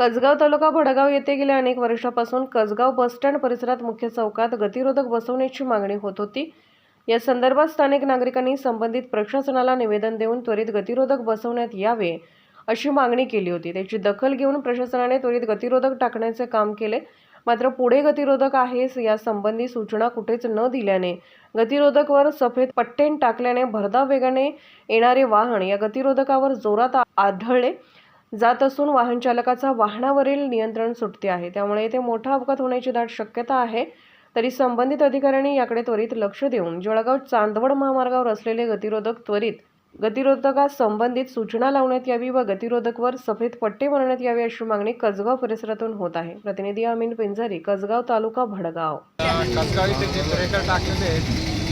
कसगाव तालुका भडगाव येथे गेल्या अनेक वर्षापासून कसगाव बसस्टँड परिसरात मुख्य चौकात गतिरोधक बसवण्याची मागणी होत होती. या संदर्भात स्थानिक नागरिकांनी संबंधित प्रशासनाला निवेदन देऊन त्वरित गतिरोधक बसवण्यात यावे अशी मागणी केली होती. त्याची दखल घेऊन प्रशासनाने त्वरित गतिरोधक टाकण्याचे काम केले. मात्र पुढे गतिरोधक आहेस यासंबंधी सूचना कुठेच न दिल्याने गतिरोधकवर सफेद पट्टेन टाकल्याने भरधाव वेगाने येणारे वाहन या गतिरोधकावर जोरात आढळले. जात असून वाहन चालकाचा वाहनावरील नियंत्रण सुटते आहे. त्यामुळे येथे मोठा अपघात होण्याची दाट शक्यता आहे. तरी संबंधित अधिकाऱ्यांनी याकडे त्वरित लक्ष देऊन जळगाव चांदवड महामार्गावर असलेले गतिरोधक त्वरित गतिरोधकास संबंधित सूचना लावण्यात यावी व गतिरोधकवर सफेद पट्टे मारण्यात यावे अशी मागणी कसगाव परिसरातून होत आहे. प्रतिनिधी अमीन पिंजारी कसगाव तालुका भडगाव. कसगाव इथे जे ब्रेकर टाकलेले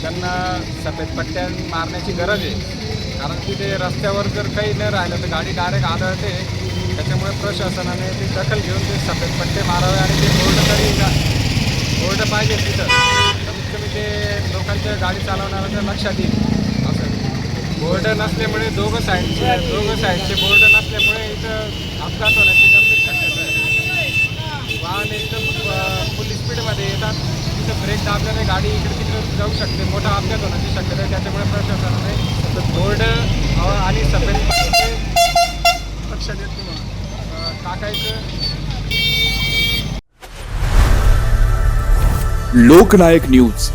त्यांना सफेद पट्ट्या मारण्याची गरज आहे. कारण की ते रस्त्यावर जर काही न राहिलं तर गाडी डायरेक्ट आदळते. त्याच्यामुळे प्रशासनाने ती दखल घेऊन ते सफेद पट्टे मारावे आणि ते बोर्ड तरी बोर्ड पाहिजे तिथं. कमीत कमी ते लोकांच्या गाडी चालवणाऱ्यांच्या लक्षात येईल. असं. बोर्ड नसल्यामुळे दोघं साईडचे दोघं साईडचे बोर्ड नसल्यामुळे इथं अपघात होण्याची गंभीर शक्यता आहे. वाहन एकदम फुल स्पीडमध्ये येतात. तिथं ब्रेक दाबल्याने गाडी इकडे तिकडे जाऊ शकते. मोठा अपघात होण्याची शक्यता आहे. त्याच्यामुळे प्रशासनाने बोर्ड आणि सफेद पट्टे लक्षात येत अं, टाकायचं. लोकनायक न्यूज.